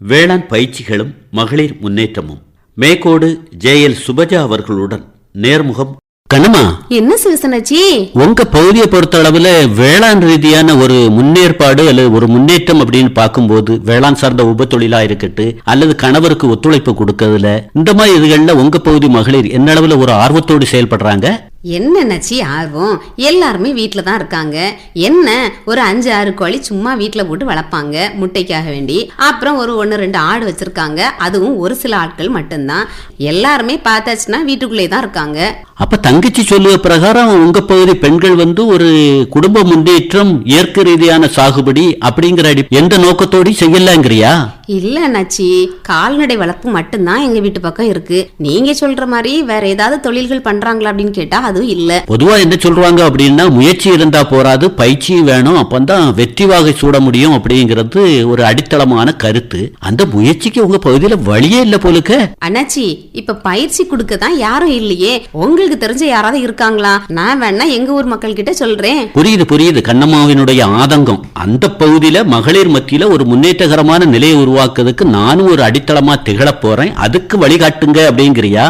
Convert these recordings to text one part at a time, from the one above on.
வேளாண் பயிற்சிகளும் மகளிர் முன்னேற்றமும். மேகோடு ஜே எல் சுபஜா அவர்களுடன் நேர்முகம். கண்ணம்மா! என்ன சிவசனாச்சி? உங்க பகுதியை பொறுத்த அளவுல வேளாண் ரீதியான ஒரு முன்னேற்பாடு அல்லது ஒரு முன்னேற்றம் அப்படின்னு பார்க்கும்போது வேளாண் சார்ந்த உப தொழிலா இருக்கட்டு அல்லது கணவருக்கு ஒத்துழைப்பு கொடுக்கறதுல இந்த மாதிரி இதுகள்ல உங்க பகுதி மகளிர் என்ன அளவுல ஒரு ஆர்வத்தோடு செயல்படுறாங்க? என்ன நச்சி ஆர்வம்? எல்லாருமே வீட்டில் தான் இருக்காங்க. என்ன ஒரு அஞ்சு ஆறு கோழி சும்மா வீட்டில் போட்டு வளர்ப்பாங்க முட்டைக்காக வேண்டி. அப்புறம் ஒரு ஒன்று ரெண்டு ஆடு வச்சுருக்காங்க. அதுவும் ஒரு சில ஆட்கள் மட்டும்தான். எல்லாருமே பார்த்தாச்சுன்னா வீட்டுக்குள்ளே தான் இருக்காங்க. அப்போ தங்கச்சி சொல்லுவ பிரகாரம் உங்கள் பகுதி பெண்கள் வந்து ஒரு குடும்ப முன்னேற்றம் இயற்கை ரீதியான சாகுபடி அப்படிங்கிற அடி எந்த நோக்கத்தோடு செய்யலாங்கிறியா? இல்ல நச்சி கால்நடை வளர்ப்பு மட்டும்தான் எங்க வீட்டு பக்கம் இருக்கு. நீங்க சொல்ற மாதிரி வேற ஏதாவது தொழில்கள் பண்றாங்களா அப்படின்னு கேட்டா அதுவும் இல்ல. பொதுவா என்ன சொல்றாங்க அப்படின்னா முயற்சி இருந்தா போராது பயிற்சி வேணும் அப்பந்தான் வெற்றி வாகை சூட முடியும் அப்படிங்கிறது ஒரு அடித்தளமான கருத்து. அந்த முயற்சிக்கு உங்க பகுதியில வழியே இல்ல போலுக்க? அண்ணாச்சி இப்ப பயிற்சி கொடுக்க தான் யாரும் இல்லையே. உங்களுக்கு தெரிஞ்ச யாராவது இருக்காங்களா? நான் வேணா எங்க ஊர் மக்கள் கிட்ட சொல்றேன். புரியுது புரியுது. கண்ணம்மாவினுடைய ஆதங்கம். அந்த பகுதியில மகளிர் மத்தியில ஒரு முன்னேற்றகரமான நிலையை உருவாக்குறதுக்கு நானும் ஒரு அடித்தளமா திகழப் போறேன். அதுக்கு வழிகாட்டுங்க அப்படிங்கிறியா?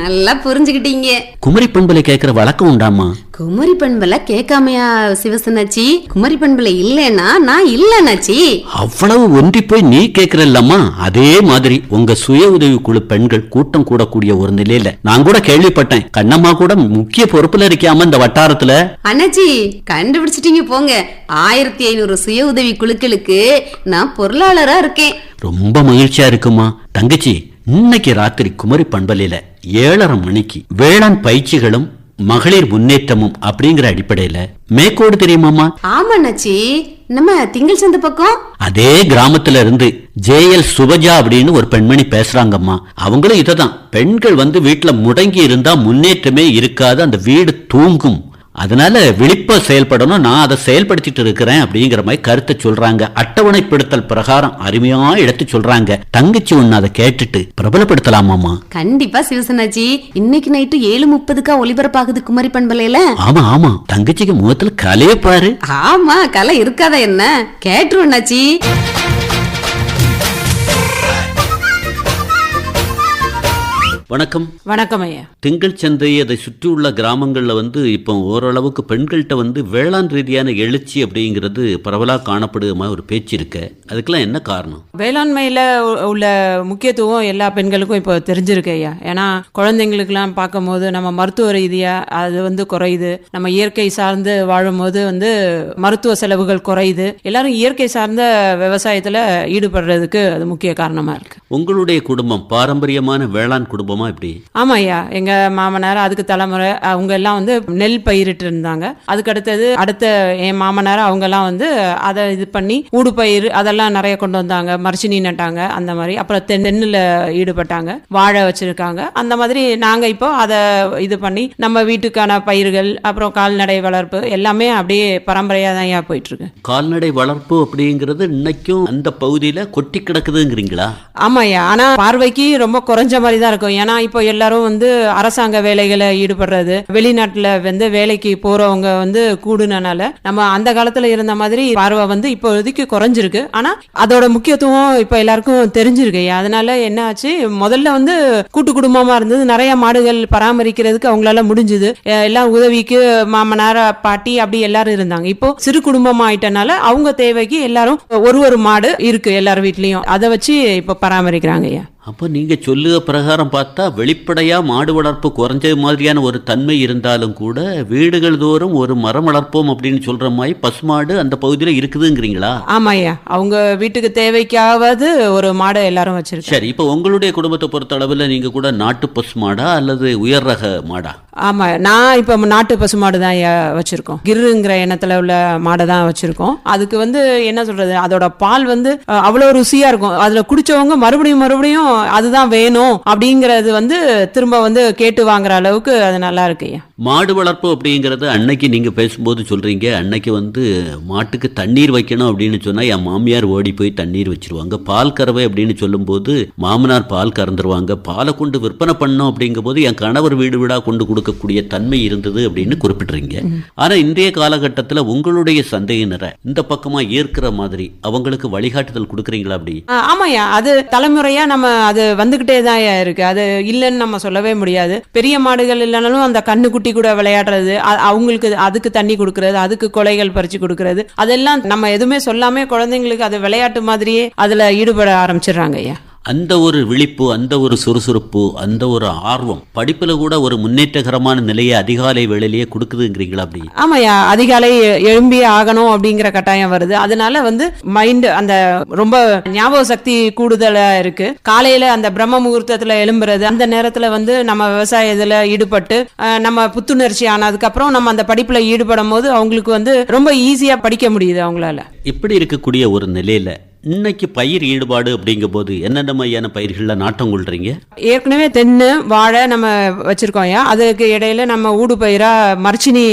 நல்லா புரிஞ்சுக்கிட்டீங்க. குமரி பண்பலை கேட்கிற வழக்கம் உண்டாமா? குமரி பண்பலை கேட்காமையா சிவசனாச்சி? குமரி பண்பலை இல்லைன்னா நான் இல்லைனாச்சி அவ்வளவு ஒன்றி போய் நீ கேக்குறல்லம்மா. அதே மாதிரி உங்க சுய உதவி குழு பெண்கள் கூட்டம் கூடக்கூடிய ஒரு நிலையில நான் கூட கேள்விப்பட்டேன். கண்ணம்மா கூட முக்கிய பொறுப்புல இருக்காம இந்த வட்டாரத்துல? அண்ணாச்சி கண்டுபிடிச்சிட்டீங்க போங்க. ஆயிரத்தி ஐநூறு சுய உதவி குழுக்களுக்கு நான் பொருளாளரா இருக்கேன். ரொம்ப மகிழ்ச்சியா இருக்குமா? தங்கச்சி இன்னைக்கு ராத்திரி குமரி பண்பலையில ஏழரை மணிக்கு வேளாண் பயிற்சிகளும் மகளிர் முன்னேற்றமும் அப்படிங்கிற அடிப்படையில மேற்கோடு தெரியுமாமா ஆமா அண்ணாச்சி. நம்ம திங்கள் சந்தை பக்கம். அதே கிராமத்துல இருந்து ஜேஎல் சுபஜா அப்படின்னு ஒரு பெண்மணி பேசுறாங்கம்மா. அவங்களும் இததான். பெண்கள் வந்து வீட்டுல முடங்கி இருந்தா முன்னேற்றமே இருக்காது அந்த வீடு தூங்கும். அதனால விழிப்பா செயல்படணும் நான் அதை செயல்படுத்திட்டு இருக்கிறேன் அப்படிங்கிற மாதிரி கருத்தை சொல்றாங்க. அட்டவணைப்படுத்தல் பிரகாரம் அருமையா எடுத்து சொல்றாங்க. தங்கச்சி ஒண்ணு அதை கேட்டுட்டு பிரபலப்படுத்தலாமாமா கண்டிப்பா சிவசனாச்சி இன்னைக்கு நைட்டு ஏழு முப்பதுக்கா ஒளிபரப்பாகுது குமரி பண்பலையில? ஆமா ஆமா. தங்கச்சிக்கு முகத்துல கலைய பாரு. ஆமா கலை இருக்காதா என்ன? கேட்டுருவோம் வணக்கம். வணக்கம் ஐயா. திங்கள் சந்தை அதை சுற்றியுள்ள கிராமங்கள்ல வந்து இப்போ ஓரளவுக்கு பெண்கள்கிட்ட வந்து வேளாண் ரீதியான எழுச்சி அப்படிங்கிறது பரவலாக காணப்படுமா ஒரு பேச்சு இருக்கு. அதுக்கெல்லாம் என்ன காரணம்? வேளாண்மையில உள்ள முக்கியத்துவம் எல்லா பெண்களுக்கும் இப்போ தெரிஞ்சிருக்கு ஐயா. ஏன்னா குழந்தைங்களுக்கெல்லாம் பார்க்கும்போது நம்ம மருத்துவ ரீதியா அது வந்து குறையுது. நம்ம இயற்கை சார்ந்து வாழும்போது வந்து மருத்துவ செலவுகள் குறையுது. எல்லாரும் இயற்கை சார்ந்த விவசாயத்துல ஈடுபடுறதுக்கு அது முக்கிய காரணமா இருக்கு. உங்களுடைய குடும்பம் பாரம்பரியமான வேளாண் குடும்பமா இப்படி? ஆமா ஐயா எங்க மாமனார் அதுக்கு தலைமுறை அவங்க எல்லாம் வந்து நெல் பயிரிட்டு இருந்தாங்க. அதுக்கு அடுத்தது அடுத்த என் மாமனார் அவங்க எல்லாம் வந்து அதை இது பண்ணி ஊடு பயிர் அதெல்லாம் நிறைய கொண்டு வந்தாங்க. மரிச்சினி நட்டாங்க அந்த மாதிரி. அப்புறம் தென் தென்னில் ஈடுபட்டாங்க. வாழை வச்சிருக்காங்க. அந்த மாதிரி நாங்க இப்போ அதை இது பண்ணி நம்ம வீட்டுக்கான பயிர்கள் அப்புறம் கால்நடை வளர்ப்பு எல்லாமே அப்படியே பரம்பரையா தான் ஐயா போயிட்டு இருக்கு கால்நடை வளர்ப்பு அப்படிங்கிறது இன்னைக்கும் அந்த பகுதியில கொட்டி கிடக்குதுங்கிறீங்களா? ஆமாய்யா. ஆனா பார்வைக்கு ரொம்ப குறைஞ்ச மாதிரி தான் இருக்கும். ஏன்னா இப்போ எல்லாரும் வந்து அரசாங்க வேலைகளை ஈடுபடுறது வெளிநாட்டில் வந்து வேலைக்கு போறவங்க வந்து கூடுனனால நம்ம அந்த காலத்தில் இருந்த மாதிரி பார்வை வந்து இப்போதைக்கு குறைஞ்சிருக்கு. ஆனால் அதோட முக்கியத்துவம் இப்போ எல்லாருக்கும் தெரிஞ்சிருக்கு. ஐயா. அதனால என்ன ஆச்சு? முதல்ல வந்து கூட்டு குடும்பமாக இருந்தது. நிறைய மாடுகள் பராமரிக்கிறதுக்கு அவங்களால முடிஞ்சுது. எல்லாம் உதவிக்கு மாமனார் பாட்டி அப்படி எல்லாரும் இருந்தாங்க. இப்போ சிறு குடும்பமாக ஆயிட்டனால அவங்க தேவைக்கு எல்லாரும் ஒரு ஒரு மாடு இருக்கு எல்லார் வீட்லயும். அதை வச்சு இப்போ பராமரிக்கிறாங்க ஐயா. அப்போ நீங்க சொல்லுக பிரகாரம் பார்த்தா வெளிப்படையா மாடு வளர்ப்பு குறைஞ்ச மாதிரியான ஒரு தன்மை இருந்தாலும் கூட வீடுகள் தோறும் ஒரு மரம் வளர்ப்போம் அப்படின்னு சொல்ற மாதிரி பசுமாடு அந்த பகுதியில இருக்குதுங்கிறீங்களா? ஆமாய்யா அவங்க வீட்டுக்கு தேவைக்காவது ஒரு மாடை எல்லாரும் வச்சிருக்காங்க. சரி இப்போ உங்களுடைய குடும்பத்தை பொறுத்த அளவில் நீங்க கூட நாட்டு பசுமாடா அல்லது உயர் ரக மாடா? ஆமா நான் இப்ப நாட்டு பசுமாடு தான் ஐயா வச்சிருக்கோம். கிருங்கிற இனத்துல உள்ள மாடை தான் வச்சிருக்கோம். அதுக்கு வந்து என்ன சொல்றது அதோட பால் வந்து அஹ், அவ்வளவு ருசியா இருக்கும். அதுல குடிச்சவங்க மறுபடியும் மறுபடியும் அதுதான் வேணும் அப்படிங்கறது வந்து திரும்ப வந்து கேட்டு வாங்குற அளவுக்கு அது நல்லா இருக்கு மாடு வளர்ப்பு அப்படிங்கிறது அன்னைக்கு நீங்க பேசும்போது சொல்றீங்க. அன்னைக்கு வந்து மாட்டுக்கு தண்ணீர் வைக்கணும் அப்படின்னு சொன்னா என் மாமியார் ஓடி போய் தண்ணீர் வச்சிருவாங்க. பால் கறவை அப்படின்னு சொல்லும்போது மாமனார் பால் கறந்துருவாங்க. பாலை கொண்டு விற்பனை பண்ணோம் அப்படிங்கும்போது என் கணவர் வீடு வீடா கொண்டு கொடுக்கக்கூடிய தன்மை இருந்தது அப்படின்னு குறிப்பிடுறீங்க ஆனா இன்றைய காலகட்டத்துல உங்களுடைய சந்தையினரை இந்த பக்கமா ஈர்க்கிற மாதிரி அவங்களுக்கு வழிகாட்டுதல் கொடுக்குறீங்களா அப்படி? ஆ, ஆமாய்யா. அது தலைமுறையா நம்ம அது வந்துகிட்டே தான் இருக்கு. அது இல்லைன்னு நம்ம சொல்லவே முடியாது. பெரிய மாடுகள் இல்லைனாலும் அந்த கண்ணுக்குட்டி கூட விளையாடுறது அவங்களுக்கு அதுக்கு தண்ணி கொடுக்கறது அதுக்கு கொலைகள் பறிச்சு கொடுக்கறது அதெல்லாம் நம்ம எதுவுமே சொல்லாமே குழந்தைங்களுக்கு அது விளையாட்டு மாதிரியே அதுல ஈடுபட ஆரம்பிச்சிடுறாங்க ஐயா. அந்த ஒரு விழிப்பு அந்த ஒரு சுறுசுறுப்பு அந்த ஒரு ஆர்வம் படிப்புல கூட ஒரு முன்னேற்றகரமான நிலையை அதிகாலை வேளையிலேயே கொடுக்குதுங்கிறீங்களா அப்படி? ஆமாய்யா. அதிகாலை எழும்பி ஆகணும் அப்படிங்கிற கட்டாயம் வருது. அதனால வந்து மைண்ட் அந்த ரொம்ப ஞாபக சக்தி கூடுதலா இருக்கு. காலையில அந்த பிரம்ம முகூர்த்தத்துல எழும்புறது அந்த நேரத்துல வந்து நம்ம விவசாயத்துல ஈடுபட்டு நம்ம புத்துணர்ச்சி ஆனதுக்கு அப்புறம் நம்ம அந்த படிப்புல ஈடுபடும் போது அவங்களுக்கு வந்து ரொம்ப ஈஸியா படிக்க முடியுது அவங்களால. இப்படி இருக்கக்கூடிய ஒரு நிலையில இன்னைக்கு பயிர் ஈடுபாடு அப்படிங்கும் போது என்னென்ன மாதிரியான பயிர்களில் நாட்டம் கொள்றீங்க? ஏற்கனவே தென்னை வாழை நம்ம வச்சிருக்கோம் ஐயா. அதுக்கு இடையில நம்ம ஊடு பயிரா மரச்சினி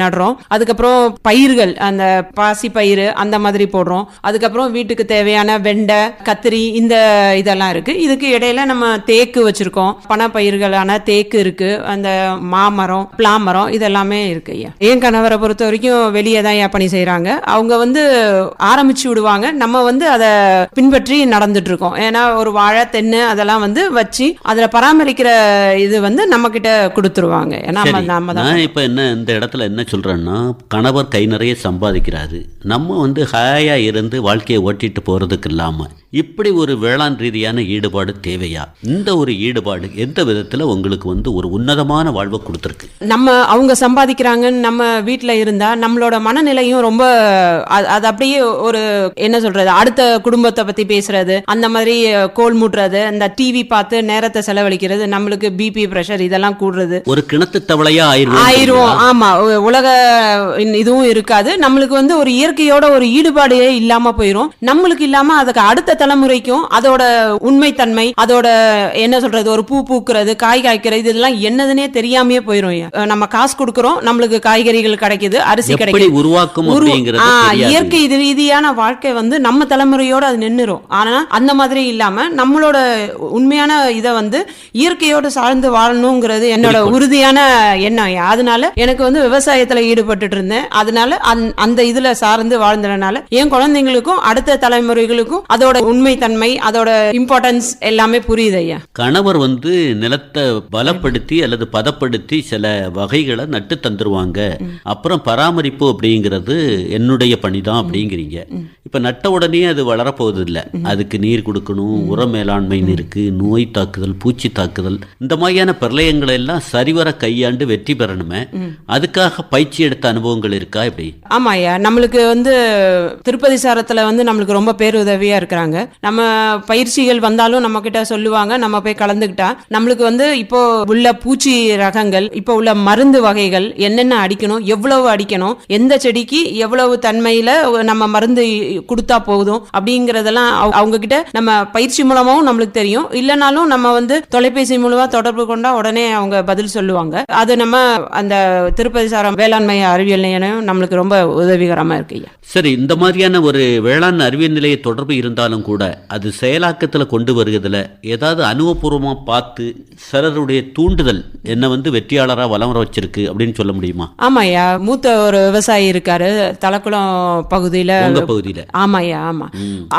நடுறோம். அதுக்கப்புறம் பயிர்கள் அந்த பாசி பயிர் அந்த மாதிரி போடுறோம். அதுக்கப்புறம் வீட்டுக்கு தேவையான வெண்டை கத்திரி இந்த இதெல்லாம் இருக்கு. இதுக்கு இடையில நம்ம தேக்கு வச்சிருக்கோம். பண பயிர்களான தேக்கு இருக்கு. அந்த மாமரம் பிளாமரம் இதெல்லாமே இருக்கு ஐயா. என் கணவரை பொறுத்த வரைக்கும் வெளியே தான் ஐயா பணி செய்கிறாங்க அவங்க வந்து ஆரம்பிச்சு விடுவாங்க. நம்ம வந்து அதை பின்பற்றி நடந்துட்டு இருக்கோம் ஏன்னா ஒரு வாழை தென்னை அதெல்லாம் வந்து வச்சு அதுல பராமரிக்கிற இது வந்து நம்ம கிட்ட கொடுத்துருவாங்க நான் இப்ப என்ன இந்த இடத்துல என்ன சொல்றேன்னா கணவர் கை நிறைய சம்பாதிக்கிறாரு. நம்ம வந்து ஹாயா இருந்து வாழ்க்கையை ஓட்டிட்டு போறதுக்கு இல்லாம இப்படி ஒரு வேளாண் ரீதியான ஈடுபாடு தேவையா? இந்த ஒரு ஈடுபாடு எந்த விதத்துல உங்களுக்கு வந்து ஒரு உன்னதமான வாழ்வை கொடுத்துருக்கு? நம்ம அவங்க சம்பாதிக்கிறாங்கன்னு நம்ம வீட்ல இருந்தா நம்மளோட மனநிலையும் ரொம்ப அது அப்படியே ஒரு என்ன சொல்றது அடுத்த குடும்பத்தை பத்தி பேசுறது அந்த மாதிரி கோல் மூட்டுறது அந்த டிவி பார்த்து நேரத்தை செலவழிக்கிறது நம்மளுக்கு பிபி பிரஷர் இதெல்லாம் கூடுறது. ஒரு கிணத்து தவளையா ஆயிரும் ஆயிரும் ஆமா. உலக இதுவும் இருக்காது. நம்மளுக்கு வந்து ஒரு இயற்கையோட ஒரு ஈடுபாடே இல்லாம போயிரும். நம்மளுக்கு இல்லாம அதுக்கு அடுத்த தலைமுறைக்கும் அதோட உண்மைத்தன்மை அதோட என்ன சொல்றது ஒரு பூ பூக்குறது காய் காய்க்கிறது இதெல்லாம் என்னதுன்னே தெரியாமயே போயிரும் நம்ம காசு கொடுக்கறோம் நம்மளுக்கு காய்கறிகள் கிடைக்குது அரிசி கிடைக்குது. உருவாக்கும். இயற்கை இது ரீதியான வாழ்க்கை வந்து நம்ம தலைமுறையோட அது நின்னுரும். ஆனா அந்த மாதிரி இல்லாம நம்மளோட உண்மையான இத வந்து இயற்கையோட சார்ந்து வாழணுங்கிறது என்னோட உறுதியான எண்ணம். அதனால எனக்கு வந்து விவசாயத்துல ஈடுபட்டுட்டு இருந்தேன். அதனால அந்த இதுல சார்ந்து வாழ்ந்ததுனால என் குழந்தைங்களுக்கும் அடுத்த தலைமுறைகளுக்கும் அதோட உண்மைத்தன்மை அதோட இம்பார்ட்டன்ஸ் எல்லாமே புரியுது ஐயா. கணவர் வந்து நிலத்தை பலப்படுத்தி அல்லது பதப்படுத்தி சில வகைகளை நட்டு தந்துருவாங்க. அப்புறம் பராமரிப்பு அப்படிங்கிறது என்னுடைய பணிதான் அப்படிங்கிறீங்க. இப்ப நட்ட உடனே அது வளரப்போவது இல்ல அதுக்கு நீர் கொடுக்கணும் உர மேலாண்மைன்னு இருக்கு நோய் தாக்குதல் பூச்சி தாக்குதல். இந்த மாதிரியான பிரளயங்களை எல்லாம் சரிவர கையாண்டு வெற்றி பெறணுமே. அதுக்காக பயிற்சி எடுத்த அனுபவங்கள் இருக்கா இப்படி? ஆமா ஐயா. நம்மளுக்கு வந்து திருப்பதி சாரத்துல வந்து நம்மளுக்கு ரொம்ப பேருதவியா இருக்கிறாங்க. நம்ம பயிற்சிகள் வந்தாலும் நம்ம கிட்ட சொல்லுவாங்க நம்ம போய் கலந்துக்கிட்டா. நம்மளுக்கு வந்து இப்போ உள்ள பூச்சி ரகங்கள் இப்போ உள்ள மருந்து வகைகள் என்னென்ன அடிக்கணும் எவ்வளவு அடிக்கணும் எந்த செடிக்கு எவ்வளவு தன்மையில நம்ம மருந்து கொடுத்தா போதும் அப்படிங்கறதெல்லாம் அவங்க- அவங்க கிட்ட நம்ம பயிற்சி மூலமாவும் நம்மளுக்கு தெரியும். இல்லைனாலும் நம்ம வந்து தொலைபேசி மூலமா தொடர்பு கொண்டா உடனே அவங்க பதில் சொல்லுவாங்க. அது நம்ம அந்த திருப்பதி சாரம் வேளாண்மை அறிவியல் நிலையம் நம்மளுக்கு ரொம்ப உதவிகரமா இருக்கு சரி இந்த மாதிரியான ஒரு வேளாண் அறிவியல் நிலைய தொடர்பு இருந்தாலும் கூட அது செயலாக்கத்துல கொண்டு வருகிறதுல ஏதாவது அனுபவபூர்வமா பார்த்து சிலருடைய தூண்டுதல் என்ன வந்து வெற்றியாளரா வலம் வர வச்சிருக்கு அப்படின்னு சொல்ல முடியுமா? ஆமாய்யா மூத்த ஒரு விவசாயி இருக்காரு. தலக்குளம் பகுதியில உங்க பகுதியில? ஆமாய்யா ஆமா.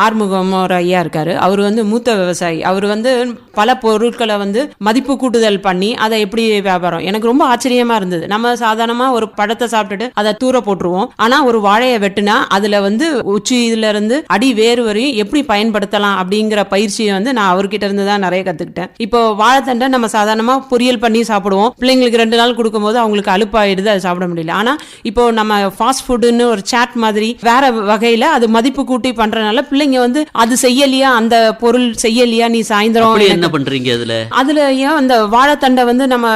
ஆறுமுகம் ஒரு ஐயா இருக்காரு. அவர் வந்து மூத்த விவசாயி. அவர் வந்து பல பொருட்களை வந்து மதிப்பு கூட்டுதல் பண்ணி அதை எப்படி வியாபாரம்? எனக்கு ரொம்ப ஆச்சரியமா இருந்தது. நம்ம சாதாரணமா ஒரு பழத்தை சாப்பிட்டுட்டு அதை தூர போட்டுருவோம். ஆனா ஒரு வாழையை வெட்டுனா அதுல வந்து உச்சியில இருந்து அடி வேறு வரையும் எப்படி பயன்படுத்தலாம் அப்படிங்கிற பயிற்சியை வந்து நான் அவர்கிட்ட இருந்து தான் நிறைய கத்துக்கிட்டேன். இப்போ வாழைத்தண்டை நம்ம சாதாரணமா பொரியல் பண்ணி சாப்பிடுவோம். பிள்ளைங்களுக்கு ரெண்டு நாள் கொடுக்கும்போது அவங்களுக்கு அலுப்பாயிடுது அதை சாப்பிட முடியல. ஆனா இப்போ நம்ம ஃபாஸ்ட் ஃபுட்டுன்னு ஒரு சாட் மாதிரி வேற வகையில அது மதிப்பு கூட்டி பண்றதுனால பிள்ளைங்க வந்து அது செய்யலையா அந்த பொருள் செய்யலையா நீ சாயந்தரம் என்ன பண்றீங்க அதுல அதுல ஏன் அந்த வாழைத்தண்டை வந்து நம்ம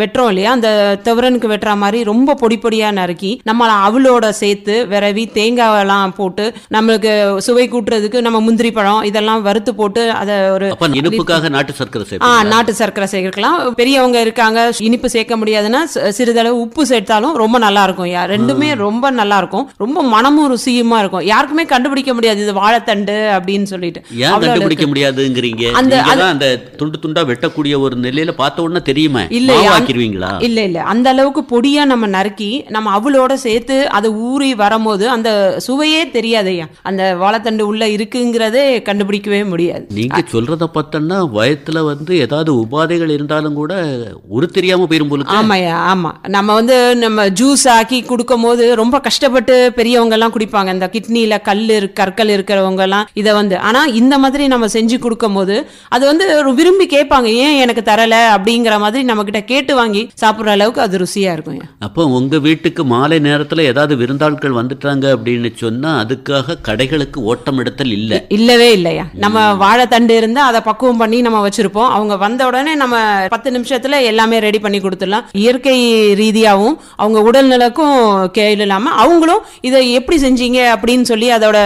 வெட்டுறோம் இல்லையா? அந்த துவரனுக்கு வெட்டுற மாதிரி ரொம்ப பொடி பொடியா நறுக்கி நம்ம அவளோட சேர்த்து விரவி தேங்காயெல்லாம் போட்டு நம்மளுக்கு சுவை கூட்டுறதுக்கு நம்ம முந்திரி பழம் இதெல்லாம் வறுத்து போட்டு அதை ஒரு இனிப்புக்காக நாட்டு சர்க்கரை ஆ? நாட்டு சர்க்கரை சேர்க்கலாம். பெரியவங்க இருக்காங்க இனிப்பு சேர்க்க முடியாதுன்னா சிறிதளவு உப்பு சேர்த்தாலும் ரொம்ப நல்லா இருக்கும். ரெண்டுமே ரொம்ப நல்லா இருக்கும். ரொம்ப மனமும் ருசியுமா இருக்கும். யாருக்குமே கண்டுபிடிக்க முடியாது இது வாழைத்தண்டு அப்படின்னு சொல்லிட்டு. ஏன் கண்டுபிடிக்க முடியாதுங்கிறீங்க? அந்த- அந்த துண்டு துண்டா வெட்டக்கூடிய ஒரு நிலையில பார்த்த உடனே தெரியுமே. இல்ல, மாவாக்கிருவீங்களா? இல்ல இல்ல. அந்த அளவுக்கு பொடியா நம்ம நறுக்கி நம்ம அவளோட சேர்த்து அது ஊறி வரும்போது அந்த சுவையே தெரியாதையா அந்த வாழைத்தண்டு உள்ள இருக்குங்கிறதே கண்டுபிடிக்கவே முடியாது. நீங்க சொல்றத பார்த்தோன்னா வயத்துல வந்து ஏதாவது உபாதைகள் இருந்தாலும் கூட உரு தெரியாம போயிரும் போலுக்கு ஆமாய்யா ஆமா. நம்ம வந்து நம்ம ஜூஸ் ஆக்கி கொடுக்கும் போது ரொம்ப கஷ்டப்பட்டு பெரியவங்க எல்லாம் குடிப்பாங்க. இந்த கிட்னில கல் கற்கள் இருக்கிறவங்க எல்லாம் இதை வந்து. ஆனா இந்த மாதிரி நம்ம செஞ்சு கொடுக்கும் போது அது வந்து ஒரு விரும்பி கேட்பாங்க. ஏன் எனக்கு தரல? அப்படிங்கிற மாதிரி நம்ம கிட்ட கேட்டு வாங்கி சாப்பிடுற அளவுக்கு அது ருசியா இருக்கும் அப்போ உங்க வீட்டுக்கு மாலை நேரத்துல ஏதாவது விருந்தாட்கள் வந்துட்டாங்க அப்படின்னு சொன்னா அதுக்காக கடைகளுக்கு ஓட்டம் எடுத்தல் இல்ல. இல்லவே இல்லையா? நம்ம வாழைத்தண்டு இருந்தா அதை பக்குவம் பண்ணி நம்ம வச்சிருப்போம். அவங்க வந்த உடனே நம்ம பத்து நிமிஷத்துல எல்லாமே ரெடி பண்ணி கொடுத்துடலாம். இயற்கை ரீதியாகவும் அவங்க உடல்நலக்கும் கேள்வி இல்லாம அவங்களும் இதை எப்படி செஞ்சீங்க அப்படின்னு சொல்லி அதோட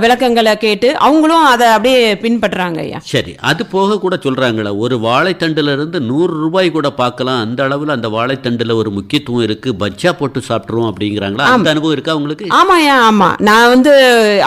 விளக்கங்களை கேட்டு அவங்களும் அதை அப்படியே பின்பற்றுறாங்க ஐயா. சரி அது போக கூட சொல்றாங்களே ஒரு வாழைத்தண்டுல இருந்து நூறு ரூபாய் கூட பார்க்கலாம். அந்த அளவுல அந்த வாழைத்தண்டுல ஒரு முக்கியத்துவம் இருக்கு. பஜ்ஜா போட்டு சாப்பிட்டுருவோம் அப்படிங்கிறாங்களா? அந்த அனுபவம் இருக்கா உங்களுக்கு? ஆமாய்யா ஆமா. நான் வந்து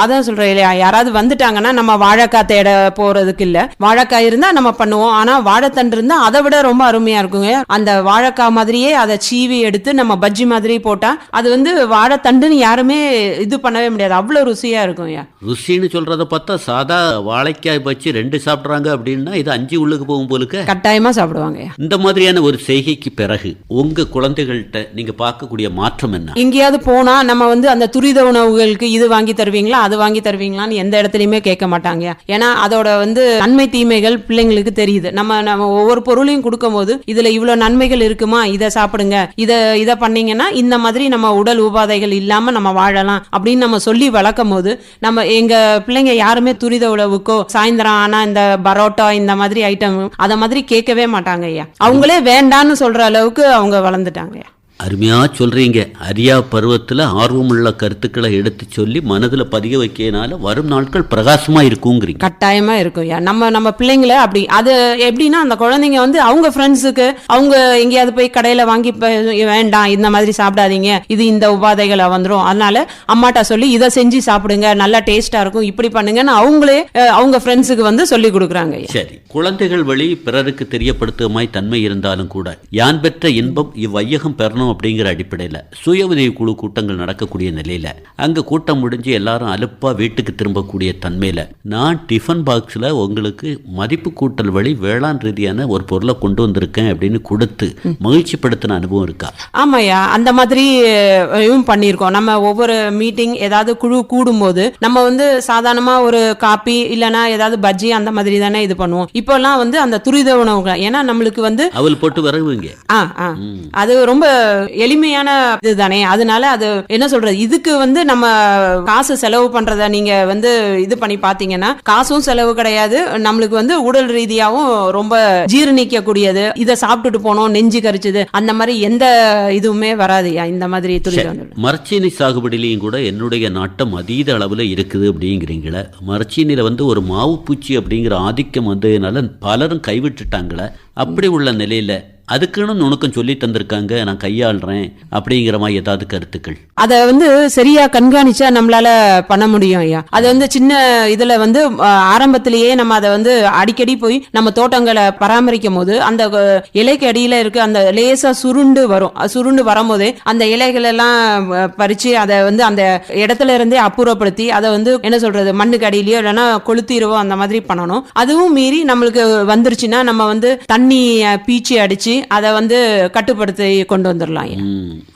அதான் சொல்றேன் இல்லையா? யாராவது வந்துட்டாங்கன்னா நம்ம வாழைக்காய் தேட போறதுக்கு இல்ல. வாழைக்காய் இருந்தா நம்ம பண்ணுவோம். ஆனா வாழைத்தண்டு இருந்தா அதை விட ரொம்ப அருமையா இருக்குங்க. அந்த வாழைக்காய் மாதிரியே அதை சீவி எடுத்து நம்ம பஜ்ஜி மாதிரி போட்டா அது வந்து வாழைத்தண்டுன்னு யாருமே இது பண்ணவே முடியாது. அவ்வளவு ருசியா இருக்கும்யா ருசின்னு சொல்றத பார்த்தா சாதா வாழைக்காய் பச்சி ரெண்டு சாப்பிட்றாங்க அப்படின்னா இது அஞ்சு உள்ளுக்கு போகும் போலுக்கு. கட்டாயமா சாப்பிடுவாங்கய்யா இந்த மாதிரியான ஒரு செய்கைக்கு பிறகு உங்க குழந்தைகள்கிட்ட நீங்க பார்க்கக்கூடிய மாற்றம் என்ன? எங்கேயாவது போனா நம்ம வந்து அந்த துரித உணவுகளுக்கு இது வாங்கி தருவீங்களா அது வாங்கி தருவீங்களான்னு எந்த இடத்துலயுமே கேட்க மாட்டாங்க. ஏன்னா அதோட வந்து நன்மை தீமைகள் பிள்ளைங்களுக்கு தெரியுது. நம்ம நம்ம ஒவ்வொரு பொருளையும் கொடுக்கும்போது இதுல இவ்வளவு நன்மைகள் இருக்குமா? இதை சாப்பிடுங்க. இதை இதை பண்ணீங்கன்னா இந்த மாதிரி நம்ம உடல் உபாதைகள் இல்லாம நம்ம வாழலாம் அப்படின்னு நம்ம சொல்லி வளர்க்கும் போது நம்ம எங்க பிள்ளைங்க யாருமே துரித உழவுக்கோ சாயந்தரம் ஆனா இந்த பரோட்டா இந்த மாதிரி ஐட்டம் அதை மாதிரி கேட்கவே மாட்டாங்க ஐயா. அவங்களே வேண்டான்னு சொல்ற அளவுக்கு அவங்க வளர்ந்துட்டாங்க அருமையா சொல்றீங்க. அரியா பருவத்துல ஆர்வமுள்ள கருத்துக்களை எடுத்து சொல்லி மனதுல பதிய வைக்கிறதுனால வரும் நாட்கள் பிரகாசமா இருக்குங்கிறீங்க. கட்டாயமா இருக்கும். நம்ம நம்ம பிள்ளைங்கள அப்படி அது எப்படின்னா அந்த குழந்தைங்க வந்து அவங்க ஃப்ரெண்ட்ஸுக்கு அவங்க எங்கேயாவது போய் கடையில வாங்கி வேண்டாம் இந்த மாதிரி சாப்பிடாதீங்க. இது இந்த உபாதைகளை வந்துரும். அதனால அம்மாட்ட சொல்லி இதை செஞ்சு சாப்பிடுங்க. நல்லா டேஸ்டா இருக்கும். இப்படி பண்ணுங்கன்னு அவங்களே அவங்க ஃப்ரெண்ட்ஸுக்கு வந்து சொல்லி கொடுக்குறாங்க. சரி. குழந்தைகள் வழி பிறருக்கு தெரியப்படுத்துமாய் தன்மை இருந்தாலும் கூட யான் பெற்ற இன்பம் இவ்வையகம் பெறணும் அப்படிங்கிற அடிப்படையில் சுய உதவி குழு கூட்டங்கள் நடக்கக்கூடிய நிலையில அங்க கூட்டம் முடிஞ்சு எல்லாரும் அலுப்பா வீட்டுக்கு திரும்பக்கூடிய தன்மையில நான் டிஃபன் பாக்ஸ்ல உங்களுக்கு மதிப்பு கூட்டல் வழி வேளாண் ரீதியான ஒரு பொருளை கொண்டு வந்திருக்கேன் அப்படின்னு கொடுத்து மகிழ்ச்சிப்படுத்தின அனுபவம் இருக்கா? ஆமாய்யா அந்த மாதிரி பண்ணியிருக்கோம். நம்ம ஒவ்வொரு மீட்டிங் ஏதாவது குழு கூடும்போது நம்ம வந்து சாதாரணமா ஒரு காப்பி இல்லனா ஏதாவது பஜ்ஜி அந்த மாதிரி தானே இது பண்ணுவோம். இப்போல்லாம் வந்து அந்த துரித உணவுகள் ஏன்னா நம்மளுக்கு வந்து அவள் போட்டு வரவுங்க ஆ ஆ. அது ரொம்ப எளிமையான இதுதானே? அதனால அது என்ன சொல்றது? இதுக்கு வந்து நம்ம காசு செலவு பண்றத நீங்க வந்து இது பண்ணி பாத்தீங்கன்னா காசும் செலவு கிடையாது. நம்மளுக்கு வந்து உடல் ரீதியாவும் ரொம்ப ஜீரணிக்க கூடியது இதை சாப்பிட்டுட்டு போனோம் நெஞ்சு கரிச்சுது. அந்த மாதிரி எந்த இதுவுமே வராதுயா இந்த மாதிரி மரச்சீனி சாகுபடியிலையும் கூட என்னுடைய நாட்டம் அதீத அளவில் இருக்குது அப்படிங்கிறீங்களே. மரச்சீனியில் வந்து ஒரு மாவு பூச்சி அப்படிங்கிற ஆதிக்கம் வந்ததுனால பலரும் கைவிட்டுட்டாங்களே. அப்படி உள்ள நிலையில அதுக்குன்னு நுணுக்கம் சொல்லி தந்திருக்காங்க நான் கையாளுறேன் அப்படிங்கிற மாதிரி ஏதாவது கருத்துக்கள்? அதை வந்து சரியா கண்காணிச்சா நம்மளால பண்ண முடியும் ஐயா. அது வந்து சின்ன இதுல வந்து ஆரம்பத்திலேயே நம்ம அதை வந்து அடிக்கடி போய் நம்ம தோட்டங்களை பராமரிக்கும் போது அந்த இலைக்கு அடியில இருக்க அந்த லேசா சுருண்டு வரும். சுருண்டு வரும்போதே அந்த இலைகள் எல்லாம் பறிச்சு அதை வந்து அந்த இடத்துல இருந்தே அப்புறப்படுத்தி அதை வந்து என்ன சொல்றது மண்ணுக்கு அடியிலயோ இல்லைன்னா கொளுத்திடுவோம் அந்த மாதிரி பண்ணணும். அதுவும் மீறி நம்மளுக்கு வந்துருச்சுன்னா நம்ம வந்து தண்ணி பீச்சி அடிச்சு அதை வந்து கட்டுப்படுத்தி கொண்டு வந்துடலாம்